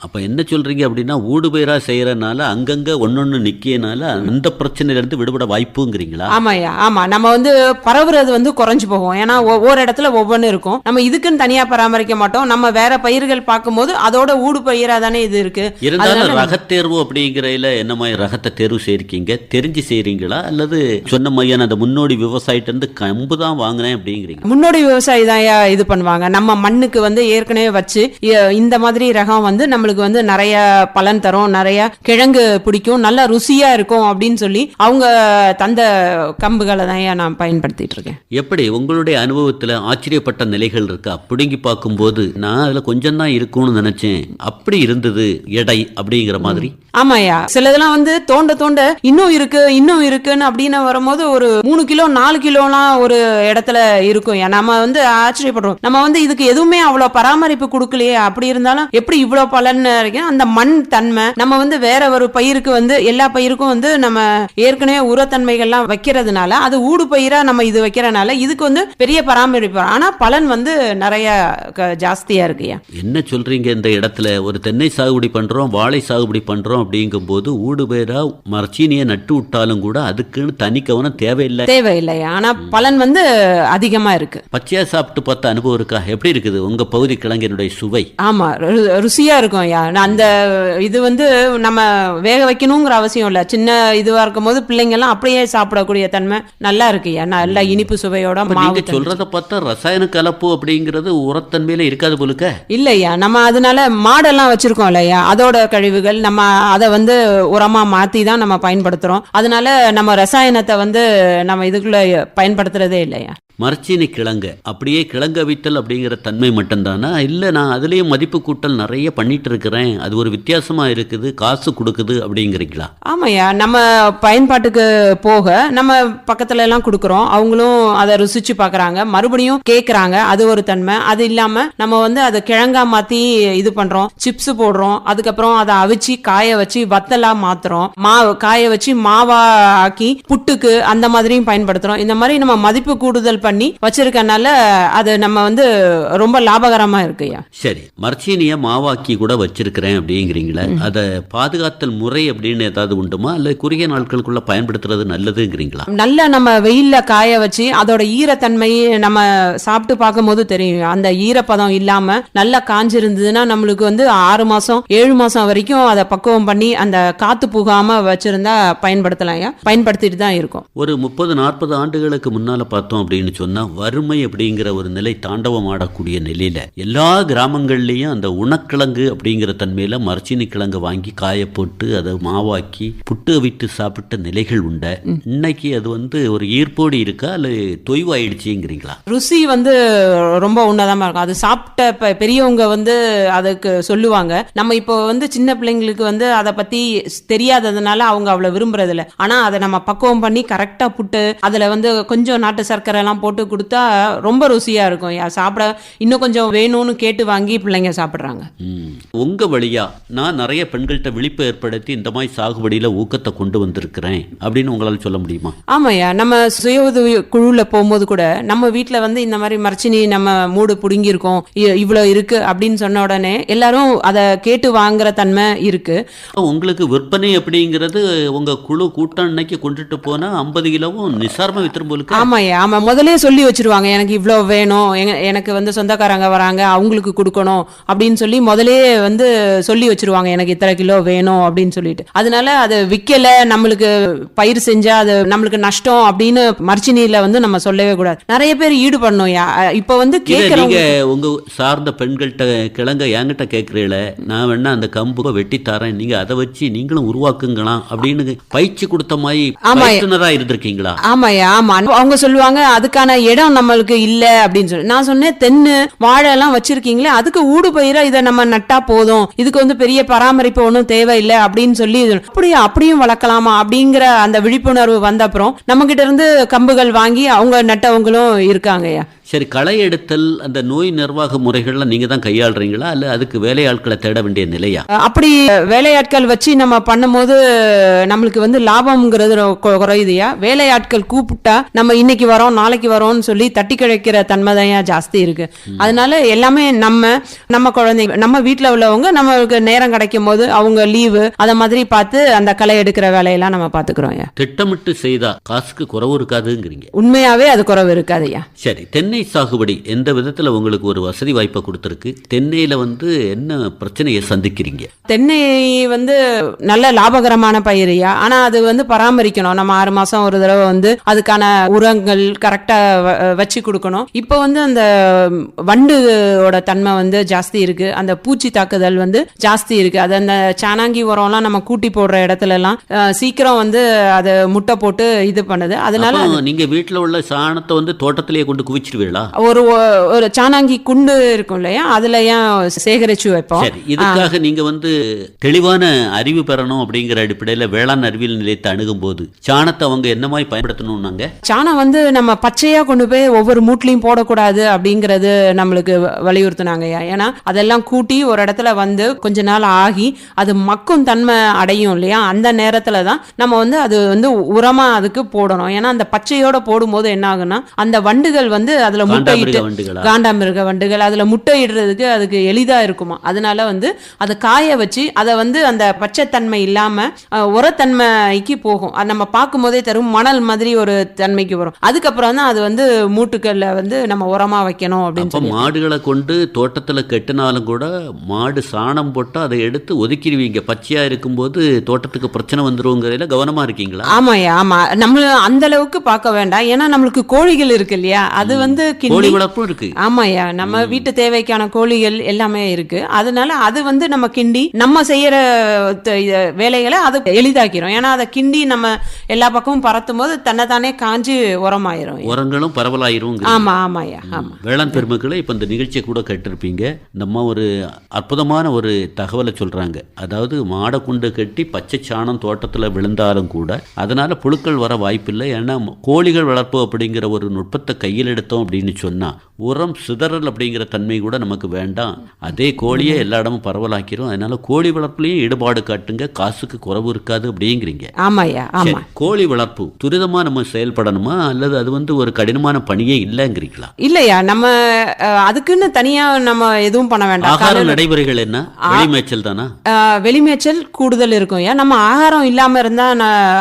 அப்ப என்ன சொல்றீங்க அப்படின்னா ஊடு பயிரா செய்யறதுனால அங்கங்க ஒன்னொன்னு நிக்கியனால அந்த பிரச்சனையில இருந்து விடுபட வாய்ப்புங்கிறீங்களா? ஆமாய்யா ஆமா. நம்ம வந்து பரவுறது வந்து குறைஞ்சு போகும். ஏன்னா ஒவ்வொரு இடத்துல ஒவ்வொன்று இருக்கும். நம்ம இதுக்குன்னு தனியா பராமரிக்க மாட்டோம். நம்ம வேற பயிர்கள் பார்க்கும்போது அதோட ஊடு பயிரா தானே இது இருக்கு. இருந்தாலும் ரகத்தேர்வு அப்படிங்கிறதுல என்ன மாதிரி ரகத்தை தேர்வு செய்யிருக்கீங்க தெரிஞ்சு செய்றீங்களா? அல்லது சொன்ன மையான அந்த முன்னோடி விவசாயிட்ட இருந்து கம்பு தான் வாங்கினேன் அப்படிங்கிறீங்க முன்னோடி விவசாயி தான் இது பண்ணுவாங்க. நம்ம மண்ணுக்கு மண்ணுக்கு வந்து ஏற்கனவே வச்சு இந்த மாதிரி ரகம் வந்து நம்மளுக்கு வந்து நிறைய பலன் தரும் நிறைய கிழங்கு பிடிக்கும் நல்ல ருசியா இருக்கும் அப்படின்னு சொல்லி அவங்க தந்த கம்புகளை தான் நான் பயன்படுத்திட்டு இருக்கேன். எப்படி? உங்களுடைய அனுபவத்துல ஆச்சரியப்பட்ட நிலைகள் இருக்கா? பிடுங்கி பார்க்கும்போது நான் அதுல கொஞ்சம் தான் இருக்கும்னு நினைச்சேன். அப்படி இருந்தது எடை அப்படிங்கிற மாதிரி. ஆமாயா சிலதெல்லாம் வந்து தோண்ட தோண்ட இன்னும் இருக்கு இன்னும் இருக்குன்னு அப்படின்னு வரும்போது ஒரு மூணு கிலோ நாலு கிலோலாம் ஒரு இடத்துல இருக்கும் நம்ம வந்து ஆச்சரியப்படுறோம். நம்ம வந்து இதுக்கு எதுவுமே அவ்வளவு பராமரிப்பு கொடுக்கலையே. அப்படி இருந்தாலும் எப்படி இவ்வளவு பலன் இருக்கு அந்த மண் தன்மை நம்ம வந்து வேற ஒரு பயிருக்கு வந்து எல்லா பயிருக்கும் வந்து நம்ம ஏற்கனவே உரத்தன்மைகள்லாம் வைக்கிறதுனால அது ஊடு பயிரா நம்ம இது வைக்கிறனால இதுக்கு வந்து பெரிய பராமரிப்பு. ஆனா பலன் வந்து நிறைய ஜாஸ்தியா இருக்குயா என்ன சொல்றீங்க இந்த இடத்துல? ஒரு தென்னை சாகுபடி பண்றோம் வாழை சாகுபடி பண்றோம் அப்படிங்கும்போது ஊடு பேரா மரச்சீனியை நட்டு விட்டாலும் கூட அதுக்குன்னு தனி கவனம் தேவையில்லை. தேவையில்லையா ஆனா பலன் வந்து அதிகமா இருக்கு. பச்சையா சாப்பிட்டு பார்த்த அனுபவம் இருக்கா? எப்படி இருக்குது உங்க பகுதி கிழங்கினுடைய சுவை. ஆமா ருசியா இருக்கும் ஐயா. நான் அந்த இது வந்து நம்ம வேக வைக்கணுங்கிற அவசியம் இல்ல. சின்ன இதுவா இருக்கும் போது பிள்ளைங்க எல்லாம் அப்படியே சாப்பிடக்கூடிய தன்மை நல்லா இருக்கு ஐயா. நல்லா இனிப்பு சுவையோட நீங்க. சொல்றத பார்த்தா ரசாயன கலப்பு அப்படிங்கிறது உரத்தன்மையில இருக்காது போலுக்க? இல்லையா நம்ம அதனால மாடெல்லாம் வச்சிருக்கோம் இல்லையா அதோட கழிவுகள் நம்ம அதை வந்து உரமா மாத்தி தான் நம்ம பயன்படுத்துறோம். அதனால நம்ம ரசாயனத்தை வந்து நம்ம இதுக்குள்ள பயன்படுத்துறதே இல்லையா மரச்சீனி கிழங்கு. அப்படியே கிழங்க வித்தல் அப்படிங்கிற தன்மை மட்டும்தானா? இல்லை நான் அதுலேயும் மதிப்பு கூட்டல் நிறைய பண்ணிட்டு இருக்கிறேன் அது ஒரு வித்தியாசமாக இருக்குது காசு கொடுக்குது அப்படிங்கிறீங்களா? ஆமாய்யா. நம்ம பயன்பாட்டுக்கு போக நம்ம பக்கத்துல எல்லாம் கொடுக்குறோம். அவங்களும் அதை ருசிச்சு பார்க்குறாங்க மறுபடியும் கேட்குறாங்க அது ஒரு தன்மை. அது இல்லாமல் நம்ம வந்து அதை கிழங்கா மாற்றி இது பண்ணுறோம் சிப்ஸ் போடுறோம். அதுக்கப்புறம் அதை அவிச்சு காய வச்சு வத்தலா மாத்துறோம். மாவு காய வச்சு மாவா ஆக்கி புட்டுக்கு அந்த மாதிரியும் பயன்படுத்துகிறோம் இந்த மாதிரி நம்ம மதிப்பு கூடுதல் பண்ணி வச்சிருக்கனால அது நம்ம வந்து ரொம்ப லாபகரமா இருக்குய்யா சரி மரச்சீனியை மாவாக்கி கூட வச்சிருக்கிறேன் அப்படிங்கிறீங்களே அதை பாதுகாத்தல் முறை அப்படின்னு ஏதாவது உண்டுமா? இல்லை குறுகிய நாட்களுக்குள்ள பயன்படுத்துறது நல்லதுங்கிறீங்களா? நல்ல நம்ம வெயில்ல காய வச்சு அதோட ஈரத்தன்மை நம்ம சாப்பிட்டு பார்க்கும்போது தெரியும் அந்த ஈரப்பதம் இல்லாம நல்லா காஞ்சிருந்ததுன்னா நம்மளுக்கு வந்து ஆறு மாசம் ஏழு மாசம் வரைக்கும் அதை பக்குவம் பண்ணி அந்த காத்து புகாம வச்சிருந்தா பயன்படுத்தலாம் பயன்படுத்திட்டு தான் இருக்கும். ஒரு முப்பது நாற்பது ஆண்டுகளுக்கு முன்னால பார்த்தோம் அப்படின்னு சொன்னால் வறுமை அப்படிங்கிற ஒரு நிலை தாண்டவம் ஆடக்கூடிய நிலையில் எல்லா கிராமங்கள்லேயும் அந்த உணக்கிழங்கு அப்படிங்கிற தன்மையில் மரச்சினி கிழங்கு வாங்கி காயப்போட்டு அதை மாவாக்கி புட்டு விட்டு சாப்பிட்ட நிலைகள் உண்ட. இன்னைக்கு அது வந்து ஒரு ஈர்ப்போடு இருக்கா? அல்ல தொய்வாயிடுச்சுங்கிறீங்களா? ருசி வந்து ரொம்ப உன்னதமாக இருக்கும். அது சாப்பிட்ட இப்போ பெரியவங்க வந்து அதுக்கு சொல்லுவாங்க. நம்ம இப்போ வந்து சின்ன பிள்ளைங்களுக்கு வந்து அதை பற்றி தெரியாததுனால அவங்க அவ்வளோ விரும்புறதில்ல. ஆனால் அதை நம்ம பக்குவம் பண்ணி கரெக்டாக புட்டு அதில் வந்து கொஞ்சம் நாட்டு சர்க்கரை எல்லாம் போட்டு கொடுத்தா ரொம்ப ருசியா இருக்கும். சாப்பிட இன்னும் கொஞ்சம் வேணும்னு கேட்டு வாங்கி பிள்ளைங்க சாப்பிடுறாங்க. ம். உங்க வழியா நான் நிறைய பெண்கள்கிட்ட விழிப்பு ஏற்படுத்தி இந்த மாதிரி சாகுபடியில ஊக்கத்தை கொண்டு வந்திருக்கிறேன் அப்படின்னு உங்களால சொல்ல முடியுமா? ஆமாய்யா. நம்ம சுய உதவி குழுல போகும்போது கூட நம்ம வீட்ல வந்து இந்த மாதிரி மரச்சினி நம்ம மூடு புடுங்கியிருக்கோம். இ- இவ்வளவு இருக்கு அப்படின்னு சொன்ன உடனே எல்லாரும் அதை கேட்டு வாங்குற தன்மை இருக்கு. உங்களுக்கு விற்பனை அப்படிங்கிறது உங்க குழு கூட்டம் அன்னைக்கு கொண்டுட்டு போனா ஐம்பது கிலோவும் நிசாரமா வித்திரும்போலுக்கு ஆமாய்யா. ஆமா. முதலே சொல்லி வச்சிருவாங்க எனக்கு இவ்வளோ வேணும் எனக்கு வந்து சொந்தக்காரங்க வராங்க அவங்களுக்கு கொடுக்கணும் அப்படின்னு சொல்லி முதலே வந்து சொல்லி வச்சிருவாங்க எனக்கு இத்தனை கிலோ வேணும் அப்படின்னு சொல்லிட்டு. அதனால அது விற்கல நம்மளுக்கு பயிர் செஞ்சா அது நம்மளுக்கு நஷ்டம் அப்படின்னு மர்ச்சினியில வந்து நம்ம சொல்லவே கூடாது. நிறைய பேர் ஈடுபடணும் இப்போ வந்து கேட்கறவங்க உங்க சார்ந்த பெண்கள்கிட்ட கிழங்க என்கிட்ட கேட்கறீல நான் வேணா அந்த கம்பு வெட்டி தரேன் நீங்க அதை வச்சு நீங்களும் உருவாக்குங்களாம் அப்படின்னு பயிற்சி கொடுத்த மாதிரி ஆமா. இருந்திருக்கீங்களா? ஆமாய்யா ஆமா. அவங்க சொல்லுவாங்க அதுக்கான இடம் நம்மளுக்கு இல்ல அப்படின்னு சொல்லி. நான் சொன்னேன் தென்னு வாழை எல்லாம் வச்சிருக்கீங்களே அதுக்கு ஊடு பயிரா இதை நம்ம நட்டா போதும். இதுக்கு வந்து பெரிய பராமரிப்பு ஒன்றும் தேவையில்லை அப்படின்னு சொல்லி அப்படியே அப்படியும் வளர்க்கலாமா அப்படிங்கிற அந்த விழிப்புணர்வு வந்த அப்புறம் நம்ம கிட்ட இருந்து கம்புகள் வாங்கி அவங்க நட்டவங்களும் இருக்காங்கய்யா. சரி களை எடுத்தல் அந்த நோய் நிர்வாக முறைகள்லாம் நீங்க தான் கையாளுறீங்களா? அல்ல அதுக்கு வேலையாட்களை தேட வேண்டிய நிலையா? அப்படி வேலையாட்கள் வச்சு நம்ம பண்ணும்போது நம்மளுக்கு வந்து லாபம்ங்கிறது குறையுதுயா வேலையாட்கள் கூப்பிட்டா நம்ம இன்னைக்கு வரோம் நாளைக்கு வரோம்னு சொல்லி தட்டி கிடைக்கிற தன்மை தான் ஜாஸ்தி இருக்கு. அதனால எல்லாமே நம்ம நம்ம குழந்தைங்க நம்ம வீட்ல உள்ளவங்க நம்மளுக்கு நேரம் கிடைக்கும் போது அவங்க லீவு அத மாதிரி பார்த்து அந்த களை எடுக்கிற வேலையெல்லாம் நம்ம பாத்துக்கிறோம் திட்டமிட்டு செய்தா காசுக்கு குறவு இருக்காதுங்கிறீங்க. உண்மையாவே அது குறைவு இருக்காதுயா சரி தென்னை தென்னை சாகுபடி எந்த விதத்துல உங்களுக்கு ஒரு வசதி வாய்ப்பை கொடுத்துருக்கு? தென்னையில வந்து என்ன பிரச்சனையை சந்திக்கிறீங்க? தென்னை வந்து நல்ல லாபகரமான பயிரியா? ஆனா அது வந்து பராமரிக்கணும். நம்ம ஆறு மாசம் ஒரு தடவை வந்து அதுக்கான உரங்கள் கரெக்டா வச்சு கொடுக்கணும். இப்போ வந்து அந்த வண்டுவோட தன்மை வந்து ஜாஸ்தி இருக்கு. அந்த பூச்சி தாக்குதல் வந்து ஜாஸ்தி இருக்கு. அது அந்த சாணாங்கி உரம்லாம் நம்ம கூட்டி போடுற இடத்துல எல்லாம் அஹ், சீக்கிரம் வந்து அதை முட்டை போட்டு இது பண்ணுது. அதனால அப்போ நீங்க வீட்டுல உள்ள சாணத்தை வந்து தோட்டத்திலேயே கொண்டு குவிச்சிடுவீங்களா ஒரு ஒரு சாணாங்கி குண்டு இருக்கும் இல்லையா? அதுல ஏன் சேகரிச்சு வைப்போம்? இதுக்காக நீங்க வந்து தெளிவான அறிவு பெறணும் அப்படிங்கிற அடிப்படையில வேளாண் அறிவியல் நிலையத்தை அணுகும் போது சாணத்தை அவங்க என்ன மாதிரி பயன்படுத்தணும்னாங்க? சாணம் வந்து நம்ம பச்சையா கொண்டு போய் ஒவ்வொரு மூட்லையும் போடக்கூடாது அப்படிங்கிறது நம்மளுக்கு வ- வலியுறுத்துனாங்கய்யா ஏன்னா அதெல்லாம் கூட்டி ஒரு இடத்துல வந்து கொஞ்ச நாள் ஆகி அது மக்கும் தன்மை அடையும் இல்லையா? அந்த நேரத்துல தான் நம்ம வந்து அது வந்து உரமா அதுக்கு போடணும். ஏன்னா அந்த பச்சையோட போடும்போது என்ன ஆகும்னா அந்த வண்டுகள் வந்து அதுல முட்டையிட்டு காண்டாமிருக வண்டுகளா? அதுல முட்டையிடுறதுக்கு அதுக்கு எளிதா இருக்குமா? அதனால வந்து அதை காய வச்சு அதை வந்து அந்த பச்சைத்தன்மை இல்லாம அஹ், உரத்தன்மைக்கு போகும். அது நம்ம பார்க்கும் போதே தரும் மணல் மாதிரி ஒரு தன்மைக்கு வரும். அதுக்கப்புறம் தான் அது வந்து மூட்டுக்கல்ல வந்து நம்ம உரமா வைக்கணும் அப்படின்னு மாடுகளை கொண்டு தோட்டத்துல கெட்டினாலும் கூட மாடு சாணம் போட்டா அதை எடுத்து ஒதுக்கிடுவீங்க. பச்சையா இருக்கும்போது தோட்டத்துக்கு பிரச்சனை வந்துருங்கிறதுல கவனமா இருக்கீங்களா? ஆமாய்யா ஆமா. நம்ம அந்த அளவுக்கு பார்க்க வேண்டாம். ஏன்னா நம்மளுக்கு கோழிகள் இருக்கு இல்லையா? அது வந்து கோழி வளர்ப்பும் இருக்கு. ஆமாய்யா நம்ம வீட்டு தேவைக்கான கோழிகள் எல்லாமே இருக்கு. அதனால அது வந்து நம்ம கிண்டி நம்ம செய்யற வேலைகளை அது எளிதாக்கிறோம் ஏன்னா அதை கிண்டி நம்ம எல்லா பக்கமும் பறத்தும் போது தன்னைத்தானே காஞ்சி உரமாயிரும். உரங்களும் பரவலாயிரும் ஆமா ஆமாய்யா ஆமா. வேளாண் பெருமக்களை இப்போ இந்த நிகழ்ச்சியை கூட கேட்டிருப்பீங்க. நம்ம ஒரு அற்புதமான ஒரு தகவலை சொல்றாங்க. அதாவது மாடை குண்டு கட்டி பச்சை சாணம் தோட்டத்தில் விழுந்தாலும் கூட அதனால புழுக்கள் வர வாய்ப்பில்லை. ஏன்னா கோழிகள் வளர்ப்பு அப்படிங்கிற ஒரு நுட்பத்தை கையில் எடுத்தோம் அப்படின்னு சொன்னா உரம் சிதறல் அப்படிங்கிற தன்மை கூட நமக்கு வேண்டாம். அதே கோழியை எல்லா இடமும் பரவலாக்கிறோம் அதனால கோழி வளர்ப்புலையும் ஈடுபாடு காட்டுங்க. காசுக்கு குறைவு இருக்காது அப்படிங்கிறீங்க. ஆமா. கோழி வளர்ப்பு துரிதமா நம்ம செயல்படணுமா? அல்லது அது வந்து ஒரு கடினமான பணியே இல்லைங்கிறீங்களா? இல்லையா நம்ம அதுக்குன்னு தனியா நம்ம எதுவும் பண்ண வேண்டாம். ஆகார நடைமுறைகள் என்ன? வெளிமேய்ச்சல் தானா? ஆஹ் வெளிமேய்ச்சல் கூடுதல் இருக்கும். ஏன் நம்ம ஆகாரம் இல்லாம இருந்தா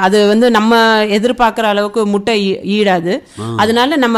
அது வந்து நம்ம எதிர்பார்க்குற அளவுக்கு முட்டை ஈடாது. அதனால நம்ம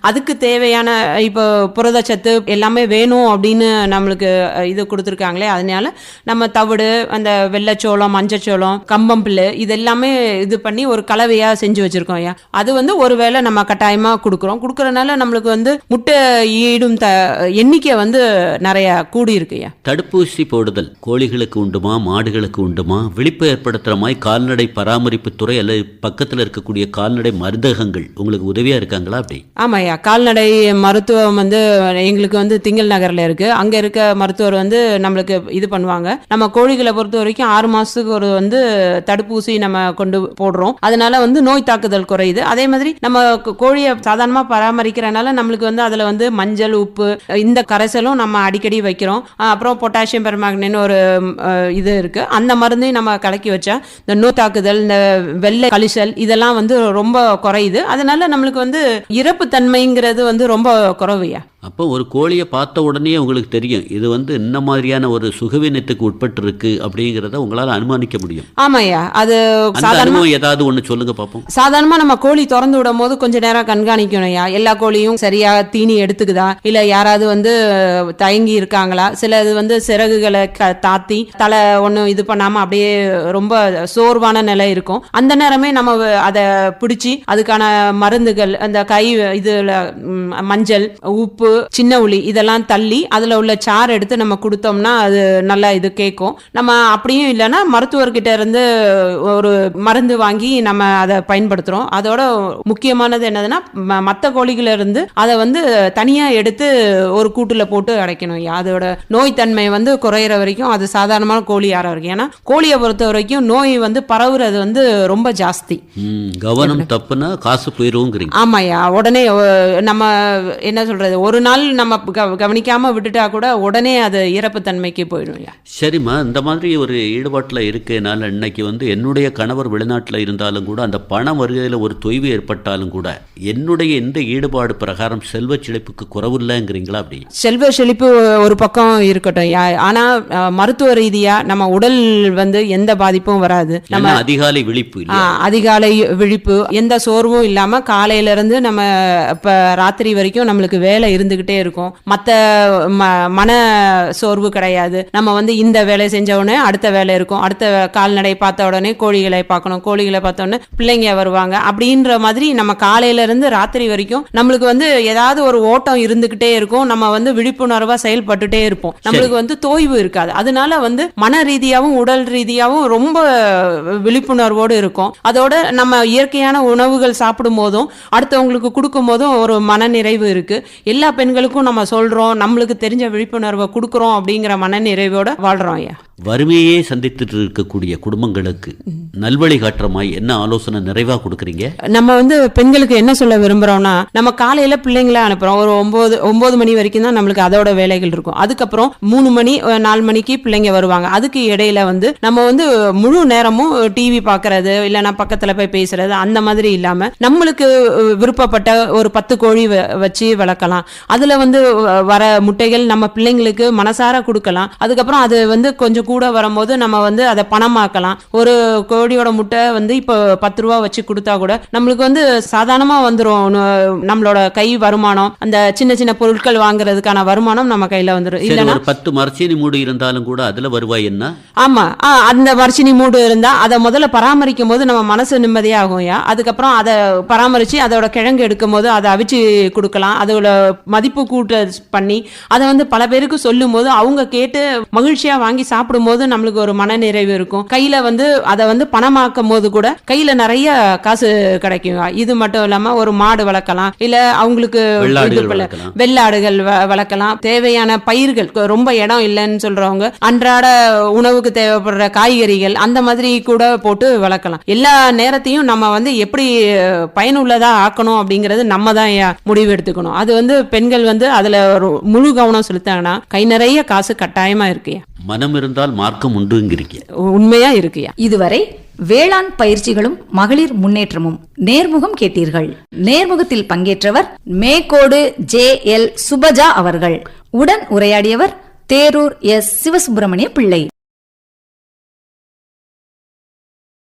அதுக்கு தேவையான இப்போ புரதச்சத்து எல்லாமே வேணும் அப்படின்னு நம்மளுக்கு இது கொடுத்துருக்காங்களே அதனால நம்ம தவிடு அந்த வெள்ளைச்சோளம் மஞ்சச்சோளம் கம்பம்பிள்ளு இது எல்லாமே இது பண்ணி ஒரு கலவையா செஞ்சு வச்சிருக்கோம் ஐயா. அது வந்து ஒருவேளை நம்ம கட்டாயமா கொடுக்குறோம். கொடுக்கறனால நம்மளுக்கு வந்து முட்டை ஈடும் த எண்ணிக்கை வந்து நிறைய கூடி இருக்கு ஐயா. தடுப்பூசி போடுதல். கோழிகளுக்கு உண்டுமா மாடுகளுக்கு உண்டுமா? விழிப்பு ஏற்படுத்துற மாதிரி கால்நடை பராமரிப்பு துறை அல்லது பக்கத்துல இருக்கக்கூடிய கால்நடை மருந்தகங்கள் உங்களுக்கு உதவியா இருக்காங்களா அப்படி? ஆமாய்யா கால்நடை மருத்துவம் வந்து எங்களுக்கு வந்து திங்கள் நகரில் இருக்குது அங்கே இருக்க மருத்துவர் வந்து நம்மளுக்கு இது பண்ணுவாங்க. நம்ம கோழிகளை பொறுத்த வரைக்கும் ஆறு மாதத்துக்கு ஒரு வந்து தடுப்பூசி நம்ம கொண்டு போடுறோம். அதனால வந்து நோய் தாக்குதல் குறையுது. அதே மாதிரி நம்ம கோ- கோழியை சாதாரணமாக பராமரிக்கிறனால நம்மளுக்கு வந்து அதில் வந்து மஞ்சள் உப்பு இந்த கரைசலும் நம்ம அடிக்கடி வைக்கிறோம். அப்புறம் பொட்டாசியம் பெர்மாங்கனின்னு ஒரு இது இருக்குது அந்த மருந்தையும் நம்ம கலக்கி வச்சா இந்த நோய் தாக்குதல் இந்த வெள்ளை கழிச்சல் இதெல்லாம் வந்து ரொம்ப குறையுது. அதனால நம்மளுக்கு வந்து இறப்பு அப்படிங்கிறது வந்து ரொம்ப குறவையா அப்போ ஒரு கோழியை பார்த்த உடனே உங்களுக்கு தெரியும் இது வந்து இந்த மாதிரியான ஒரு சுகவீனத்துக்கு உட்பட்டு இருக்கு அப்படிங்கிறத உங்களால அனுமானிக்க முடியும். ஆமாய்யா அது அனுபவம் ஏதாவது ஒண்ணு சொல்லுங்க பார்ப்போம் சாதாரணமா நம்ம கோழி திறந்து விடும் போது கொஞ்ச நேரம் கண்காணிக்கணும்யா எல்லா கோழியும் சரியா தீனி எடுத்துக்குதா? இல்ல யாராவது வந்து தயங்கி இருக்காங்களா? சில இது வந்து சிறகுகளை க- தாத்தி தலை ஒண்ணும் இது பண்ணாம அப்படியே ரொம்ப சோர்வான நிலை இருக்கும். அந்த நேரமே நம்ம அதை பிடிச்சி அதுக்கான மருந்துகள் அந்த கை இதுல மஞ்சள் உப்பு சின்ன உளி இதெல்லாம் தள்ளி அதுல உள்ள சாறு எடுத்து நம்ம கொடுத்தோம்னா அது நல்லா இது கேட்கும் நம்ம அப்படியும் இல்லைன்னா மருத்துவர்கிட்ட இருந்து ஒரு மருந்து வாங்கி நம்ம அதை பயன்படுத்துறோம். அதோட முக்கியமானது என்னதுன்னா ம- மத்த கோழிகள இருந்து அதை வந்து தனியா எடுத்து ஒரு கூட்டுல போட்டு அடைக்கணும். அதோட நோய் தன்மை வந்து குறையிற வரைக்கும் அது சாதாரணமான கோழி ஆற வரைக்கும் ஏன்னா கோழியை பொறுத்த வரைக்கும் நோய் வந்து பரவுறது வந்து ரொம்ப ஜாஸ்தி. கவனம் தப்புனா காசு போயிருவோங்கிறீங்க ஆமாய்யா. உடனே நம்ம என்ன சொல்றது? ஒரு நாள் நம்ம க- கவனிக்காம விட்டுட்டா கூட உடனே அது இறப்பு தன்மைக்கு போயிடும் சரிம்மா இந்த மாதிரி ஒரு ஈடுபாட்டில் இருக்கனால இன்னைக்கு வந்து என்னுடைய கணவர் வெளிநாட்டில் இருந்தாலும் கூட அந்த பண வருகையில் ஒரு தொய்வு ஏற்பட்டாலும் கூட என்னுடைய இந்த ஈடுபாடு பிரகாரம் செல்வச் செழிப்புக்கு குறவில்லைங்கிறீங்களா அப்படி? செல்வ செழிப்பு ஒரு பக்கம் இருக்கட்டும். ஐயா. ஆனா அஹ், மருத்துவ ரீதியா நம்ம உடல் வந்து எந்த பாதிப்பும் வராது. நம்ம அதிகாலை விழிப்பு அதிகாலை விழிப்பு எந்த சோர்வும் இல்லாம காலையில இருந்து நம்ம இப்ப ராத்திரி வரைக்கும் நம்மளுக்கு வேலை இருந்துகிட்டே இருக்கும். மத்த ம- மன சோர்வு கிடையாது. நம்ம வந்து இந்த வேலை செஞ்ச உடனே அடுத்த வேலை இருக்கும். அடுத்த கால்நடை பார்த்த உடனே கோழிகளை பார்க்கணும். கோழிகளை பார்த்த உடனே பிள்ளைங்க வருவாங்க. அப்படின்ற மாதிரி நம்ம காலையில இருந்து ராத்திரி வரைக்கும் நம்மளுக்கு வந்து ஏதாவது ஒரு ஓட்டம் இருந்துகிட்டே இருக்கும். நம்ம வந்து விழிப்புணர்வா செயல்பட்டுட்டே இருப்போம். நம்மளுக்கு வந்து தோய்வு இருக்காது. அதனால வந்து மன ரீதியாவும் உடல் ரீதியாவும் ரொம்ப விழிப்புணர்வோடு இருக்கும். அதோட நம்ம இயற்கையான உணவுகள் சாப்பிடும் போதும் அடுத்தவங்களுக்கு கொடுக்கும் போதும் ஒரு மன நிறைவு இருக்கு. எல்லா பெண்களுக்கும் நம்ம சொல்கிறோம் நம்மளுக்கு தெரிஞ்ச விழிப்புணர்வை கொடுக்குறோம் அப்படிங்கிற மன வாழ்கிறோம் ஐயா. வறுமையே சந்தித்துட்டு இருக்கக்கூடிய குடும்பங்களுக்கு நல்வழி காட்டுறமாய் என்ன ஆலோசனை நிறைவா கொடுக்குறீங்க? நம்ம வந்து பெண்களுக்கு என்ன சொல்ல விரும்புறோம்னா நம்ம காலையில பிள்ளைங்களை அனுப்புறோம். ஒரு ஒன்பது ஒன்பது மணி வரைக்கும் தான் நம்மளுக்கு அதோட வேலைகள் இருக்கும். அதுக்கப்புறம் மூணு மணி நாலு மணிக்கு பிள்ளைங்க வருவாங்க. அதுக்கு இடையில வந்து நம்ம வந்து முழு நேரமும் டிவி பாக்குறது இல்லைன்னா பக்கத்துல போய் பேசுறது அந்த மாதிரி இல்லாம நம்மளுக்கு விருப்பப்பட்ட ஒரு பத்து கோழி வ- வச்சு வளர்க்கலாம். அதுல வந்து வர முட்டைகள் நம்ம பிள்ளைங்களுக்கு மனசார கொடுக்கலாம். அதுக்கப்புறம் அது வந்து கொஞ்சம் கூட வரும்போது நம்ம வந்து அதை பணமாக்கலாம். ஒரு கோழியோட முட்டை வந்து இப்போ பத்து ரூபா வச்சு கொடுத்தா கூட நம்மளுக்கு வந்து சாதாரணமா வந்துரும். நு- நம்மளோட கை வருமானம் அந்த சின்ன சின்ன பொருட்கள் வாங்குறதுக்கான வருமானம் நம்ம கையில வந்துரும். சரி இல்லைன்னா பத்து மரச்சீனி மூடு இருந்தாலும் கூட அதுல வருவாய் என்ன? ஆமா. ஆ, அந்த மர்ச்சினி மூடு இருந்தா அதை முதல்ல பராமரிக்கும் போது நம்ம மனசு நிம்மதியாகும்யா அதுக்கப்புறம் அதை பராமரிச்சு அதோட கிழங்கு எடுக்கும் போது அதை அவிச்சு கொடுக்கலாம். அதோட மதிப்பு கூட்ட பண்ணி அதை வந்து பல பேருக்கு சொல்லும் போது அவங்க கேட்டு மகிழ்ச்சியா வாங்கி சாப்பிடும்போது நம்மளுக்கு ஒரு மன நிறைவு இருக்கும். கையில வந்து அதை வந்து பணமாக்கும் போது கூட கையில நிறைய காசு கிடைக்கும். இது மட்டும் இல்லாம ஒரு மாடு வளர்க்கலாம். இல்ல அவங்களுக்கு வெள்ளாடுகள் வளர்க்கலாம். தேவையான பயிர்கள் ரொம்ப இடம் இல்லைன்னு சொல்றவங்க அன்றாட உணவுக்கு தேவைப்படுற காய்கறிகள் அந்த மாதிரி கூட போட்டு வளர்க்கலாம். எல்லா நேரத்தையும் நம்ம வந்து எப்படி பயனுள்ளதா ஆக்கணும் அப்படிங்கறது நம்ம தான் முடிவு எடுத்துக்கணும். அது வந்து பெண்கள் வந்து அதுல ஒரு முழு கவனம் செலுத்தாங்கன்னா கை நிறைய காசு கட்டாயமா இருக்குயா மனம் இருந்தால் மார்க்கம் உண்டுங்கிறீங்க உண்மையா இருக்கியா? இதுவரை வேளாண் பயிற்சிகளும் மகளிர் முன்னேற்றமும் நேர்முகம் கேட்டீர்கள். நேர்முகத்தில் பங்கேற்றவர் மேக்கோடு ஜே எல் சுபஜா அவர்கள். உடன் உரையாடியவர் தேரூர் எஸ் சிவசுப்பிரமணிய பிள்ளை.